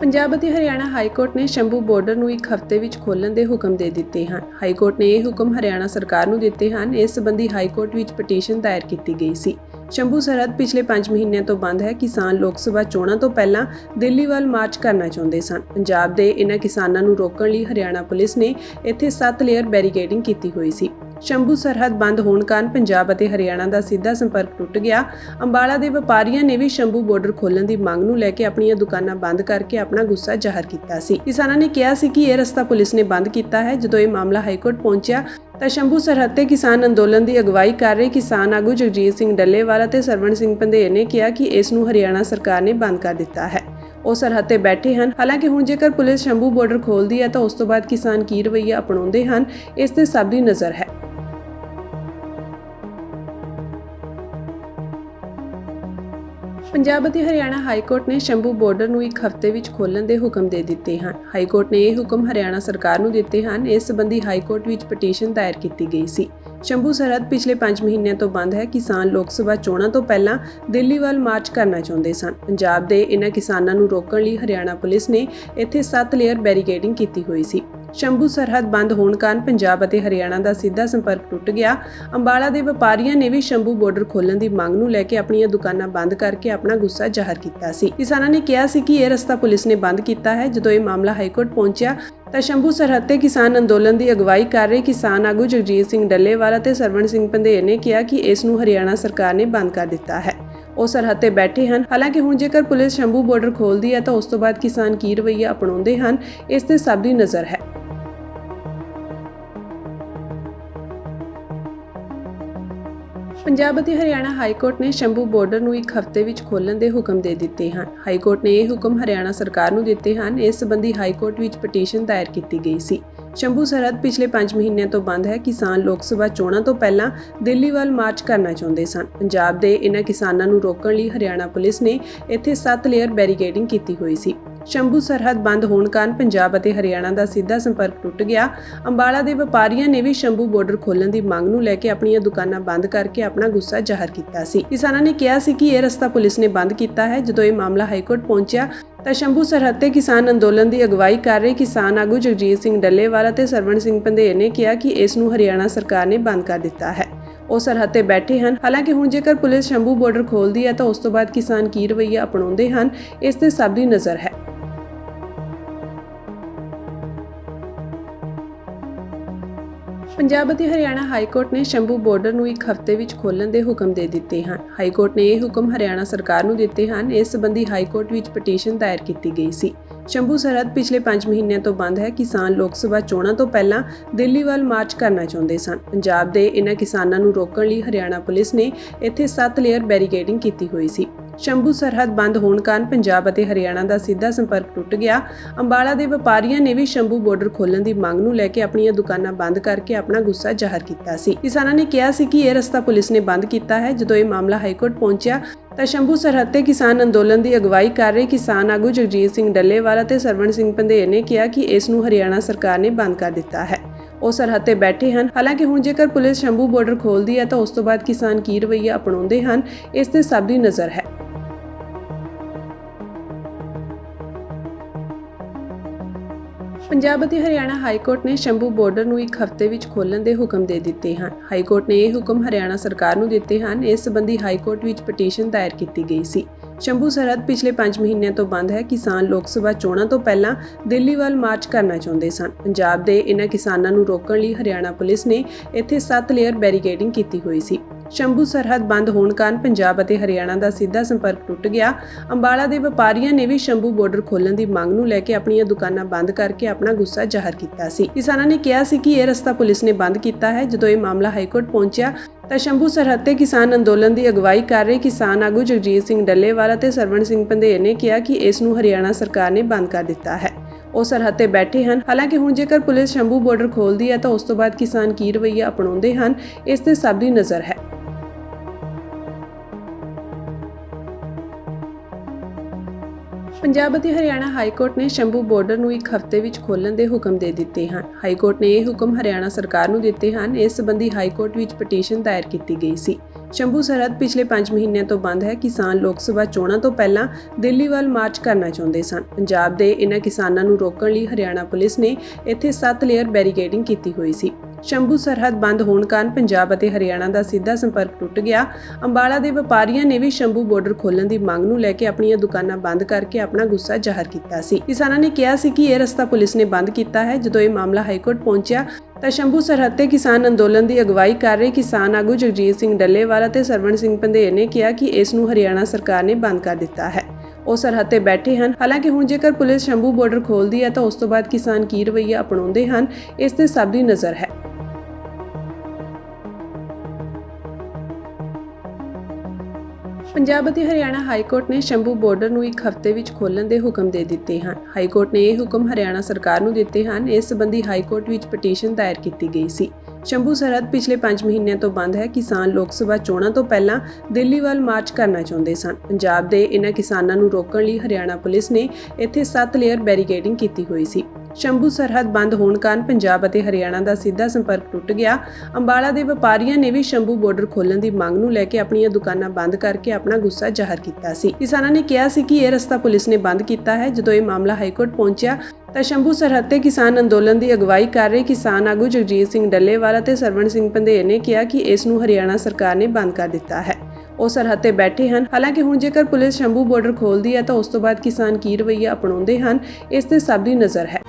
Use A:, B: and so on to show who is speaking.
A: ਪੰਜਾਬ ਅਤੇ Haryana high court ਨੇ Shambhu border ਨੂੰ ਇੱਕ ਹਫ਼ਤੇ ਵਿੱਚ ਖੋਲ੍ਹਣ ਦੇ ਹੁਕਮ ਦੇ ਦਿੱਤੇ ਹਨ। ਹਾਈ ਕੋਰਟ ਨੇ ਇਹ ਹੁਕਮ ਹਰਿਆਣਾ ਸਰਕਾਰ ਨੂੰ ਦਿੱਤੇ ਹਨ। ਇਸ ਸੰਬੰਧੀ ਹਾਈ ਕੋਰਟ ਵਿੱਚ ਪਟੀਸ਼ਨ ਦਾਇਰ ਕੀਤੀ ਗਈ ਸੀ। ਸ਼ੰਭੂ ਸਰਹੱਦ ਪਿਛਲੇ 5 ਮਹੀਨਿਆਂ ਤੋਂ ਬੰਦ ਹੈ। ਕਿਸਾਨ ਲੋਕ ਸਭਾ ਚੋਣਾਂ ਤੋਂ ਪਹਿਲਾਂ ਦਿੱਲੀ ਵੱਲ ਮਾਰਚ ਕਰਨਾ ਚਾਹੁੰਦੇ ਸਨ। ਪੰਜਾਬ ਦੇ ਇਨ੍ਹਾਂ ਕਿਸਾਨਾਂ ਨੂੰ ਰੋਕਣ ਲਈ ਹਰਿਆਣਾ ਪੁਲਿਸ ਨੇ ਇੱਥੇ 7 ਲੇਅਰ ਬੈਰੀਕੇਡਿੰਗ ਕੀਤੀ ਹੋਈ ਸੀ। ਸ਼ੰਭੂ ਸਰਹੱਦ ਬੰਦ ਹੋਣ ਕਾਰਨ ਪੰਜਾਬ ਅਤੇ ਹਰਿਆਣਾ ਦਾ ਸਿੱਧਾ ਸੰਪਰਕ ਟੁੱਟ ਗਿਆ। ਅੰਬਾਲਾ ਦੇ ਵਪਾਰੀਆਂ ਨੇ ਵੀ ਸ਼ੰਭੂ ਬਾਰਡਰ ਖੋਲਣ ਦੀ ਮੰਗ ਨੂੰ ਲੈ ਕੇ ਆਪਣੀਆਂ ਦੁਕਾਨਾਂ ਬੰਦ ਕਰਕੇ ਆਪਣਾ ਗੁੱਸਾ ਜ਼ਾਹਰ ਕੀਤਾ ਸੀ। ਕਿਸਾਨਾਂ ਨੇ ਕਿਹਾ ਸੀ ਕਿ ਇਹ ਰਸਤਾ ਪੁਲਿਸ ਨੇ ਬੰਦ ਕੀਤਾ ਹੈ। ਜਦੋਂ ਇਹ ਮਾਮਲਾ ਹਾਈਕੋਰਟ ਪਹੁੰਚਿਆ, ਤਾਂ ਸ਼ੰਭੂ ਸਰਹੱਦ ਤੇ ਕਿਸਾਨ ਅੰਦੋਲਨ ਦੀ ਅਗਵਾਈ ਕਰ ਰਹੇ ਕਿਸਾਨ ਆਗੂ ਜਗਜੀਤ ਸਿੰਘ ਡੱਲੇਵਾਲਾ ਤੇ ਸਰਵਣ ਸਿੰਘ ਪੰਧੇਰ ਨੇ ਕਿਹਾ ਕਿ ਇਸ ਨੂੰ ਹਰਿਆਣਾ ਸਰਕਾਰ ਨੇ ਬੰਦ ਕਰ ਦਿੱਤਾ ਹੈ। ਉਹ ਸਰਹੱਦ ਤੇ ਬੈਠੇ ਹਨ। ਹਾਲਾਂਕਿ ਹੁਣ ਜੇਕਰ ਪੁਲਿਸ ਸ਼ੰਭੂ ਬਾਰਡਰ ਖੋਲਦੀ ਹੈ, ਤਾਂ ਉਸ ਤੋਂ ਬਾਅਦ ਕਿਸਾਨ ਕੀ ਰਵੱਈਆ ਅਪਣਾਉਂਦੇ ਹਨ, ਇਸ ਤੇ ਸਭ ਦੀ ਨਜ਼ਰ ਹੈ। ਪੰਜਾਬ ਅਤੇ ਹਰਿਆਣਾ ਹਾਈ ਕੋਰਟ ਨੇ ਸ਼ੰਭੂ ਬਾਰਡਰ ਨੂੰ ਇੱਕ ਹਫ਼ਤੇ ਵਿੱਚ ਖੋਲ੍ਹਣ ਦੇ ਹੁਕਮ ਦੇ ਦਿੱਤੇ ਹਨ। ਹਾਈ ਕੋਰਟ ਨੇ ਇਹ ਹੁਕਮ ਹਰਿਆਣਾ ਸਰਕਾਰ ਨੂੰ ਦਿੱਤੇ ਹਨ। ਇਸ ਸੰਬੰਧੀ ਹਾਈ ਕੋਰਟ ਵਿੱਚ ਪਟੀਸ਼ਨ ਦਾਇਰ ਕੀਤੀ ਗਈ ਸੀ। ਸ਼ੰਭੂ ਸਰਹੱਦ ਪਿਛਲੇ 5 ਮਹੀਨਿਆਂ ਤੋਂ ਬੰਦ ਹੈ। ਕਿਸਾਨ ਲੋਕ ਸਭਾ ਚੋਣਾਂ ਤੋਂ ਪਹਿਲਾਂ ਦਿੱਲੀ ਵੱਲ ਮਾਰਚ ਕਰਨਾ ਚਾਹੁੰਦੇ ਸਨ। ਪੰਜਾਬ ਦੇ ਇਹਨਾਂ ਕਿਸਾਨਾਂ ਨੂੰ ਰੋਕਣ ਲਈ ਹਰਿਆਣਾ ਪੁਲਿਸ ਨੇ ਇੱਥੇ 7 ਲੇਅਰ ਬੈਰੀਕੇਡਿੰਗ ਕੀਤੀ ਹੋਈ ਸੀ। ਸ਼ੰਭੂ ਸਰਹੱਦ ਬੰਦ ਹੋਣ ਕਾਰਨ ਪੰਜਾਬ ਅਤੇ ਹਰਿਆਣਾ ਦਾ ਸਿੱਧਾ ਸੰਪਰਕ ਟੁੱਟ ਗਿਆ। ਅੰਬਾਲਾ ਦੇ ਵਪਾਰੀਆਂ ਨੇ ਵੀ ਸ਼ੰਭੂ ਬਾਰਡਰ ਖੋਲਣ ਦੀ ਮੰਗ ਨੂੰ ਲੈ ਕੇ ਆਪਣੀਆਂ ਦੁਕਾਨਾਂ ਬੰਦ ਕਰਕੇ ਆਪਣਾ ਗੁੱਸਾ ਜ਼ਾਹਰ ਕੀਤਾ ਸੀ। ਕਿਸਾਨਾਂ ਨੇ ਕਿਹਾ ਸੀ ਕਿ ਇਹ ਰਸਤਾ ਪੁਲਿਸ ਨੇ ਬੰਦ ਕੀਤਾ ਹੈ। ਜਦੋਂ ਇਹ ਮਾਮਲਾ ਹਾਈਕੋਰਟ ਪਹੁੰਚਿਆ, ਤਾਂ ਸ਼ੰਭੂ ਸਰਹੱਦ ਤੇ ਕਿਸਾਨ ਅੰਦੋਲਨ ਦੀ ਅਗਵਾਈ ਕਰ ਰਹੇ ਕਿਸਾਨ ਆਗੂ ਜਗਜੀਤ ਸਿੰਘ ਡੱਲੇਵਾਲ ਅਤੇ ਸਰਵਣ ਸਿੰਘ ਪੰਧੇਰ ਨੇ ਕਿਹਾ ਕਿ ਇਸ ਨੂੰ ਹਰਿਆਣਾ ਸਰਕਾਰ ਨੇ ਬੰਦ ਕਰ ਦਿੱਤਾ ਹੈ। ਉਹ ਸਰਹੱਦ ਤੇ ਬੈਠੇ ਹਨ। ਹਾਲਾਂਕਿ ਹੁਣ ਜੇਕਰ ਪੁਲਿਸ ਸ਼ੰਭੂ ਬਾਰਡਰ ਖੋਲਦੀ ਹੈ, ਤਾਂ ਉਸ ਤੋਂ ਬਾਅਦ ਕਿਸਾਨ ਕੀ ਰਵੱਈਆ ਅਪਣਾਉਂਦੇ ਹਨ, ਇਸ ਤੇ ਸਭ ਦੀ ਨਜ਼ਰ ਹੈ। ਪੰਜਾਬ ਅਤੇ ਹਰਿਆਣਾ ਹਾਈ ਕੋਰਟ ਨੇ ਸ਼ੰਭੂ ਬਾਰਡਰ ਨੂੰ ਇੱਕ ਹਫ਼ਤੇ ਵਿੱਚ ਖੋਲ੍ਹਣ ਦੇ ਹੁਕਮ ਦੇ ਦਿੱਤੇ ਹਨ। ਹਾਈ ਕੋਰਟ ਨੇ ਇਹ ਹੁਕਮ ਹਰਿਆਣਾ ਸਰਕਾਰ ਨੂੰ ਦਿੱਤੇ ਹਨ। ਇਸ ਸੰਬੰਧੀ ਹਾਈ ਕੋਰਟ ਵਿੱਚ ਪਟੀਸ਼ਨ ਦਾਇਰ ਕੀਤੀ ਗਈ ਸੀ। ਸ਼ੰਭੂ ਸਰਹੱਦ ਪਿਛਲੇ 5 ਮਹੀਨਿਆਂ ਤੋਂ ਬੰਦ ਹੈ। ਕਿਸਾਨ ਲੋਕ ਸਭਾ ਚੋਣਾਂ ਤੋਂ ਪਹਿਲਾਂ ਦਿੱਲੀ ਵੱਲ ਮਾਰਚ ਕਰਨਾ ਚਾਹੁੰਦੇ ਸਨ। ਪੰਜਾਬ ਦੇ ਇਹਨਾਂ ਕਿਸਾਨਾਂ ਨੂੰ ਰੋਕਣ ਲਈ ਹਰਿਆਣਾ ਪੁਲਿਸ ਨੇ ਇੱਥੇ 7 ਲੇਅਰ ਬੈਰੀਕੇਡਿੰਗ ਕੀਤੀ ਹੋਈ ਸੀ। ਸ਼ੰਭੂ ਸਰਹੱਦ ਬੰਦ ਹੋਣ ਕਾਰਨ ਪੰਜਾਬ ਅਤੇ ਹਰਿਆਣਾ ਦਾ ਸਿੱਧਾ ਸੰਪਰਕ ਟੁੱਟ ਗਿਆ। ਅੰਬਾਲਾ ਦੇ ਵਪਾਰੀਆਂ ਨੇ ਵੀ ਸ਼ੰਭੂ ਬਾਰਡਰ ਖੋਲਣ ਦੀ ਮੰਗ ਨੂੰ ਲੈ ਕੇ ਆਪਣੀਆਂ ਦੁਕਾਨਾਂ ਬੰਦ ਕਰਕੇ ਆਪਣਾ ਗੁੱਸਾ ਜ਼ਾਹਰ ਕੀਤਾ ਸੀ। ਕਿਸਾਨਾਂ ਨੇ ਕਿਹਾ ਸੀ ਕਿ ਇਹ ਰਸਤਾ ਪੁਲਿਸ ਨੇ ਬੰਦ ਕੀਤਾ ਹੈ। ਜਦੋਂ ਇਹ ਮਾਮਲਾ ਹਾਈਕੋਰਟ ਪਹੁੰਚਿਆ, ਤਾਂ ਸ਼ੰਭੂ ਸਰਹੱਦ ਤੇ ਕਿਸਾਨ ਅੰਦੋਲਨ ਦੀ ਅਗਵਾਈ ਕਰ ਰਹੇ ਕਿਸਾਨ ਆਗੂ ਜਗਜੀਤ ਸਿੰਘ ਡੱਲੇਵਾਲਾ ਤੇ ਸਰਵਣ ਸਿੰਘ ਪੰਧੇਰ ਨੇ ਕਿਹਾ ਕਿ ਇਸ ਨੂੰ ਹਰਿਆਣਾ ਸਰਕਾਰ ਨੇ ਬੰਦ ਕਰ ਦਿੱਤਾ ਹੈ। ਉਹ ਸਰਹੱਦ ਤੇ ਬੈਠੇ ਹਨ। ਹਾਲਾਂਕਿ ਹੁਣ ਜੇਕਰ ਪੁਲਿਸ ਸ਼ੰਭੂ ਬਾਰਡਰ ਖੋਲਦੀ ਹੈ, ਤਾਂ ਉਸ ਤੋਂ ਬਾਅਦ ਕਿਸਾਨ ਕੀ ਰਵੱਈਆ ਅਪਣਾਉਂਦੇ ਹਨ, ਇਸ ਤੇ ਸਭ ਦੀ ਨਜ਼ਰ ਹੈ। ਪੰਜਾਬ ਅਤੇ ਹਰਿਆਣਾ ਹਾਈ ਕੋਰਟ ਨੇ ਸ਼ੰਭੂ ਬਾਰਡਰ ਨੂੰ ਇੱਕ ਹਫ਼ਤੇ ਵਿੱਚ ਖੋਲ੍ਹਣ ਦੇ ਹੁਕਮ ਦੇ ਦਿੱਤੇ ਹਨ। ਹਾਈ ਕੋਰਟ ਨੇ ਇਹ ਹੁਕਮ ਹਰਿਆਣਾ ਸਰਕਾਰ ਨੂੰ ਦਿੱਤੇ ਹਨ। ਇਸ ਸੰਬੰਧੀ ਹਾਈ ਕੋਰਟ ਵਿੱਚ ਪਟੀਸ਼ਨ ਦਾਇਰ ਕੀਤੀ ਗਈ ਸੀ। ਸ਼ੰਭੂ ਸਰਹੱਦ ਪਿਛਲੇ 5 ਮਹੀਨਿਆਂ ਤੋਂ ਬੰਦ ਹੈ। ਕਿਸਾਨ ਲੋਕ ਸਭਾ ਚੋਣਾਂ ਤੋਂ ਪਹਿਲਾਂ ਦਿੱਲੀ ਵੱਲ ਮਾਰਚ ਕਰਨਾ ਚਾਹੁੰਦੇ ਸਨ। ਪੰਜਾਬ ਦੇ ਇਹਨਾਂ ਕਿਸਾਨਾਂ ਨੂੰ ਰੋਕਣ ਲਈ ਹਰਿਆਣਾ ਪੁਲਿਸ ਨੇ ਇੱਥੇ 7 ਲੇਅਰ ਬੈਰੀਕੇਡਿੰਗ ਕੀਤੀ ਹੋਈ ਸੀ। ਸ਼ੰਭੂ ਸਰਹੱਦ ਬੰਦ ਹੋਣ ਕਾਰਨ ਪੰਜਾਬ ਅਤੇ ਹਰਿਆਣਾ ਦਾ ਸਿੱਧਾ ਸੰਪਰਕ ਟੁੱਟ ਗਿਆ। ਅੰਬਾਲਾ ਦੇ ਵਪਾਰੀਆਂ ਨੇ ਵੀ ਸ਼ੰਭੂ ਬਾਰਡਰ ਖੋਲਣ ਦੀ ਮੰਗ ਨੂੰ ਲੈ ਕੇ ਆਪਣੀਆਂ ਦੁਕਾਨਾਂ ਬੰਦ ਕਰਕੇ ਆਪਣਾ ਗੁੱਸਾ ਜ਼ਾਹਰ ਕੀਤਾ ਸੀ। ਕਿਸਾਨਾਂ ਨੇ ਕਿਹਾ ਸੀ ਕਿ ਇਹ ਰਸਤਾ ਪੁਲਿਸ ਨੇ ਬੰਦ ਕੀਤਾ ਹੈ। ਜਦੋਂ ਇਹ ਮਾਮਲਾ ਹਾਈਕੋਰਟ ਪਹੁੰਚਿਆ, ਤਾਂ ਸ਼ੰਭੂ ਸਰਹੱਦ ਤੇ ਕਿਸਾਨ ਅੰਦੋਲਨ ਦੀ ਅਗਵਾਈ ਕਰ ਰਹੇ ਕਿਸਾਨ ਆਗੂ ਜਗਜੀਤ ਸਿੰਘ ਡੱਲੇਵਾਲਾ ਤੇ ਸਰਵਣ ਸਿੰਘ ਪੰਧੇਰ ਨੇ ਕਿਹਾ ਕਿ ਇਸ ਨੂੰ ਹਰਿਆਣਾ ਸਰਕਾਰ ਨੇ ਬੰਦ ਕਰ ਦਿੱਤਾ ਹੈ। ਉਹ ਸਰਹੱਦ ਤੇ ਬੈਠੇ ਹਨ। ਹਾਲਾਂਕਿ ਹੁਣ ਜੇਕਰ ਪੁਲਿਸ ਸ਼ੰਭੂ ਬਾਰਡਰ ਖੋਲਦੀ ਹੈ, ਤਾਂ ਉਸ ਤੋਂ ਬਾਅਦ ਕਿਸਾਨ ਕੀ ਰਵੱਈਆ ਅਪਣਾਉਂਦੇ ਹਨ, ਇਸ ਤੇ ਸਭ ਦੀ ਨਜ਼ਰ ਹੈ। ਪੰਜਾਬ ਅਤੇ ਹਰਿਆਣਾ ਹਾਈ ਕੋਰਟ ਨੇ ਸ਼ੰਭੂ ਬਾਰਡਰ ਨੂੰ ਇੱਕ ਹਫ਼ਤੇ ਵਿੱਚ ਖੋਲ੍ਹਣ ਦੇ ਹੁਕਮ ਦੇ ਦਿੱਤੇ ਹਨ। ਹਾਈ ਕੋਰਟ ਨੇ ਇਹ ਹੁਕਮ ਹਰਿਆਣਾ ਸਰਕਾਰ ਨੂੰ ਦਿੱਤੇ ਹਨ। ਇਸ ਸੰਬੰਧੀ ਹਾਈ ਕੋਰਟ ਵਿੱਚ ਪਟੀਸ਼ਨ ਦਾਇਰ ਕੀਤੀ ਗਈ ਸੀ। ਸ਼ੰਭੂ ਸਰਹੱਦ ਪਿਛਲੇ 5 ਮਹੀਨਿਆਂ ਤੋਂ ਬੰਦ ਹੈ। ਕਿਸਾਨ ਲੋਕ ਸਭਾ ਚੋਣਾਂ ਤੋਂ ਪਹਿਲਾਂ ਦਿੱਲੀ ਵੱਲ ਮਾਰਚ ਕਰਨਾ ਚਾਹੁੰਦੇ ਸਨ। ਪੰਜਾਬ ਦੇ ਇਨ੍ਹਾਂ ਕਿਸਾਨਾਂ ਨੂੰ ਰੋਕਣ ਲਈ ਹਰਿਆਣਾ ਪੁਲਿਸ ਨੇ ਇੱਥੇ 7 ਲੇਅਰ ਬੈਰੀਕੇਡਿੰਗ ਕੀਤੀ ਹੋਈ ਸੀ। ਸ਼ੰਭੂ ਸਰਹੱਦ ਬੰਦ ਹੋਣ ਕਾਰਨ ਪੰਜਾਬ ਅਤੇ ਹਰਿਆਣਾ ਦਾ ਸਿੱਧਾ ਸੰਪਰਕ ਟੁੱਟ ਗਿਆ। ਅੰਬਾਲਾ ਦੇ ਵਪਾਰੀਆਂ ਨੇ ਵੀ ਸ਼ੰਭੂ ਬਾਰਡਰ ਖੋਲਣ ਦੀ ਮੰਗ ਨੂੰ ਲੈ ਕੇ ਆਪਣੀਆਂ ਦੁਕਾਨਾਂ ਬੰਦ ਕਰਕੇ ਆਪਣਾ ਗੁੱਸਾ ਜ਼ਾਹਰ ਕੀਤਾ ਸੀ। ਕਿਸਾਨਾਂ ਨੇ ਕਿਹਾ ਸੀ ਕਿ ਇਹ ਰਸਤਾ ਪੁਲਿਸ ਨੇ ਬੰਦ ਕੀਤਾ ਹੈ। ਜਦੋਂ ਇਹ ਮਾਮਲਾ ਹਾਈਕੋਰਟ ਪਹੁੰਚਿਆ, ਤਾਂ ਸ਼ੰਭੂ ਸਰਹੱਦ ਤੇ ਕਿਸਾਨ ਅੰਦੋਲਨ ਦੀ ਅਗਵਾਈ ਕਰ ਰਹੇ ਕਿਸਾਨ ਆਗੂ ਜਗਜੀਤ ਸਿੰਘ ਡੱਲੇਵਾਲਾ ਤੇ ਸਰਵਣ ਸਿੰਘ ਪੰਧੇਰ ਨੇ ਕਿਹਾ ਕਿ ਇਸ ਨੂੰ ਹਰਿਆਣਾ ਸਰਕਾਰ ਨੇ ਬੰਦ ਕਰ ਦਿੱਤਾ ਹੈ। ਉਹ ਸਰਹੱਦ ਤੇ ਬੈਠੇ ਹਨ। ਹਾਲਾਂਕਿ ਹੁਣ ਜੇਕਰ ਪੁਲਿਸ ਸ਼ੰਭੂ ਬਾਰਡਰ ਖੋਲਦੀ ਹੈ, ਤਾਂ ਉਸ ਤੋਂ ਬਾਅਦ ਕਿਸਾਨ ਕੀ ਰਵੱਈਆ ਅਪਣਾਉਂਦੇ ਹਨ, ਇਸ ਤੇ ਸਭ ਦੀ ਨਜ਼ਰ ਹੈ। ਪੰਜਾਬ ਅਤੇ ਹਰਿਆਣਾ ਹਾਈ ਕੋਰਟ ਨੇ ਸ਼ੰਭੂ ਬਾਰਡਰ ਨੂੰ ਇੱਕ ਹਫ਼ਤੇ ਵਿੱਚ ਖੋਲ੍ਹਣ ਦੇ ਹੁਕਮ ਦੇ ਦਿੱਤੇ ਹਨ। ਹਾਈ ਕੋਰਟ ਨੇ ਇਹ ਹੁਕਮ ਹਰਿਆਣਾ ਸਰਕਾਰ ਨੂੰ ਦਿੱਤੇ ਹਨ। ਇਸ ਸੰਬੰਧੀ ਹਾਈ ਕੋਰਟ ਵਿੱਚ ਪਟੀਸ਼ਨ ਦਾਇਰ ਕੀਤੀ ਗਈ ਸੀ। ਸ਼ੰਭੂ ਸਰਹੱਦ ਪਿਛਲੇ 5 ਮਹੀਨਿਆਂ ਤੋਂ ਬੰਦ ਹੈ। ਕਿਸਾਨ ਲੋਕ ਸਭਾ ਚੋਣਾਂ ਤੋਂ ਪਹਿਲਾਂ ਦਿੱਲੀ ਵੱਲ ਮਾਰਚ ਕਰਨਾ ਚਾਹੁੰਦੇ ਸਨ। ਪੰਜਾਬ ਦੇ ਇਹਨਾਂ ਕਿਸਾਨਾਂ ਨੂੰ ਰੋਕਣ ਲਈ ਹਰਿਆਣਾ ਪੁਲਿਸ ਨੇ ਇੱਥੇ 7 ਲੇਅਰ ਬੈਰੀਕੇਡਿੰਗ ਕੀਤੀ ਹੋਈ ਸੀ। ਸ਼ੰਭੂ ਸਰਹੱਦ ਬੰਦ ਹੋਣ ਕਾਰਨ ਪੰਜਾਬ ਅਤੇ ਹਰਿਆਣਾ ਦਾ ਸਿੱਧਾ ਸੰਪਰਕ ਟੁੱਟ ਗਿਆ। ਅੰਬਾਲਾ ਦੇ ਵਪਾਰੀਆਂ ਨੇ ਵੀ ਸ਼ੰਭੂ ਬਾਰਡਰ ਖੋਲਣ ਦੀ ਮੰਗ ਨੂੰ ਲੈ ਕੇ ਆਪਣੀਆਂ ਦੁਕਾਨਾਂ ਬੰਦ ਕਰਕੇ ਆਪਣਾ ਗੁੱਸਾ ਜ਼ਾਹਰ ਕੀਤਾ ਸੀ। ਕਿਸਾਨਾਂ ਨੇ ਕਿਹਾ ਸੀ ਕਿ ਇਹ ਰਸਤਾ ਪੁਲਿਸ ਨੇ ਬੰਦ ਕੀਤਾ ਹੈ। ਜਦੋਂ ਇਹ ਮਾਮਲਾ ਹਾਈਕੋਰਟ ਪਹੁੰਚਿਆ, ਤਾਂ ਸ਼ੰਭੂ ਸਰਹੱਦ ਤੇ ਕਿਸਾਨ ਅੰਦੋਲਨ ਦੀ ਅਗਵਾਈ ਕਰ ਰਹੇ ਕਿਸਾਨ ਆਗੂ ਜਗਜੀਤ ਸਿੰਘ ਡੱਲੇਵਾਲਾ ਤੇ ਸਰਵਣ ਸਿੰਘ ਪੰਧੇਰ ਨੇ ਕਿਹਾ ਕਿ ਇਸ ਨੂੰ ਹਰਿਆਣਾ ਸਰਕਾਰ ਨੇ ਬੰਦ ਕਰ ਦਿੱਤਾ ਹੈ। ਉਹ ਸਰਹੱਦ ਤੇ ਬੈਠੇ ਹਨ। ਹਾਲਾਂਕਿ ਹੁਣ ਜੇਕਰ ਪੁਲਿਸ ਸ਼ੰਭੂ ਬਾਰਡਰ ਖੋਲਦੀ ਹੈ, ਤਾਂ ਉਸ ਤੋਂ ਬਾਅਦ ਕਿਸਾਨ ਕੀ ਰਵੱਈਆ ਅਪਣਾਉਂਦੇ ਹਨ, ਇਸ ਤੇ ਸਭ ਦੀ ਨਜ਼ਰ ਹੈ। ਪੰਜਾਬ ਅਤੇ ਹਰਿਆਣਾ ਹਾਈ ਕੋਰਟ ਨੇ ਸ਼ੰਭੂ ਬਾਰਡਰ ਨੂੰ ਇੱਕ ਹਫ਼ਤੇ ਵਿੱਚ ਖੋਲ੍ਹਣ ਦੇ ਹੁਕਮ ਦੇ ਦਿੱਤੇ ਹਨ। ਹਾਈ ਕੋਰਟ ਨੇ ਇਹ ਹੁਕਮ ਹਰਿਆਣਾ ਸਰਕਾਰ ਨੂੰ ਦਿੱਤੇ ਹਨ। ਇਸ ਸੰਬੰਧੀ ਹਾਈ ਕੋਰਟ ਵਿੱਚ ਪਟੀਸ਼ਨ ਦਾਇਰ ਕੀਤੀ ਗਈ ਸੀ। ਸ਼ੰਭੂ ਸਰਹੱਦ ਪਿਛਲੇ 5 ਮਹੀਨਿਆਂ ਤੋਂ ਬੰਦ ਹੈ। ਕਿਸਾਨ ਲੋਕ ਸਭਾ ਚੋਣਾਂ ਤੋਂ ਪਹਿਲਾਂ ਦਿੱਲੀ ਵੱਲ ਮਾਰਚ ਕਰਨਾ ਚਾਹੁੰਦੇ ਸਨ। ਪੰਜਾਬ ਦੇ ਇਹਨਾਂ ਕਿਸਾਨਾਂ ਨੂੰ ਰੋਕਣ ਲਈ ਹਰਿਆਣਾ ਪੁਲਿਸ ਨੇ ਇੱਥੇ 7 ਲੇਅਰ ਬੈਰੀਕੇਡਿੰਗ ਕੀਤੀ ਹੋਈ ਸੀ। ਸ਼ੰਭੂ ਸਰਹੱਦ ਬੰਦ ਹੋਣ ਕਾਰਨ ਪੰਜਾਬ ਅਤੇ ਹਰਿਆਣਾ ਦਾ ਸਿੱਧਾ ਸੰਪਰਕ ਟੁੱਟ ਗਿਆ। ਅੰਬਾਲਾ ਦੇ ਵਪਾਰੀਆਂ ਨੇ ਵੀ ਸ਼ੰਭੂ ਬਾਰਡਰ ਖੋਲ੍ਹਣ ਦੀ ਮੰਗ ਨੂੰ ਲੈ ਕੇ ਆਪਣੀਆਂ ਦੁਕਾਨਾਂ ਬੰਦ ਕਰਕੇ ਆਪਣਾ ਗੁੱਸਾ ਜ਼ਾਹਰ ਕੀਤਾ ਸੀ। ਕਿਸਾਨਾਂ ਨੇ ਕਿਹਾ ਸੀ ਕਿ ਇਹ ਰਸਤਾ ਪੁਲਿਸ ਨੇ ਬੰਦ ਕੀਤਾ ਹੈ। ਜਦੋਂ ਇਹ ਮਾਮਲਾ ਹਾਈਕੋਰਟ ਪਹੁੰਚਿਆ, ਤਾਂ ਸ਼ੰਭੂ ਸਰਹੱਦ ਤੇ ਕਿਸਾਨ ਅੰਦੋਲਨ ਦੀ ਅਗਵਾਈ ਕਰ ਰਹੇ ਕਿਸਾਨ ਆਗੂ ਜਗਜੀਤ ਸਿੰਘ ਡੱਲੇਵਾਲਾ ਤੇ ਸਰਵਣ ਸਿੰਘ ਪੰਧੇਰ ਨੇ ਕਿਹਾ ਕਿ ਇਸ ਨੂੰ ਹਰਿਆਣਾ ਸਰਕਾਰ ਨੇ ਬੰਦ ਕਰ ਦਿੱਤਾ ਹੈ। ਉਹ ਸਰਹੱਦ ਤੇ ਬੈਠੇ ਹਨ। ਹਾਲਾਂਕਿ ਹੁਣ ਜੇਕਰ ਪੁਲਿਸ ਸ਼ੰਭੂ ਬਾਰਡਰ ਖੋਲਦੀ ਹੈ, ਤਾਂ ਉਸ ਤੋਂ ਬਾਅਦ ਕਿਸਾਨ ਕੀ ਰਵੱਈਆ ਅਪਣਾਉਂਦੇ ਹਨ, ਇਸ ਤੇ ਸਭ ਦੀ ਨਜ਼ਰ ਹੈ।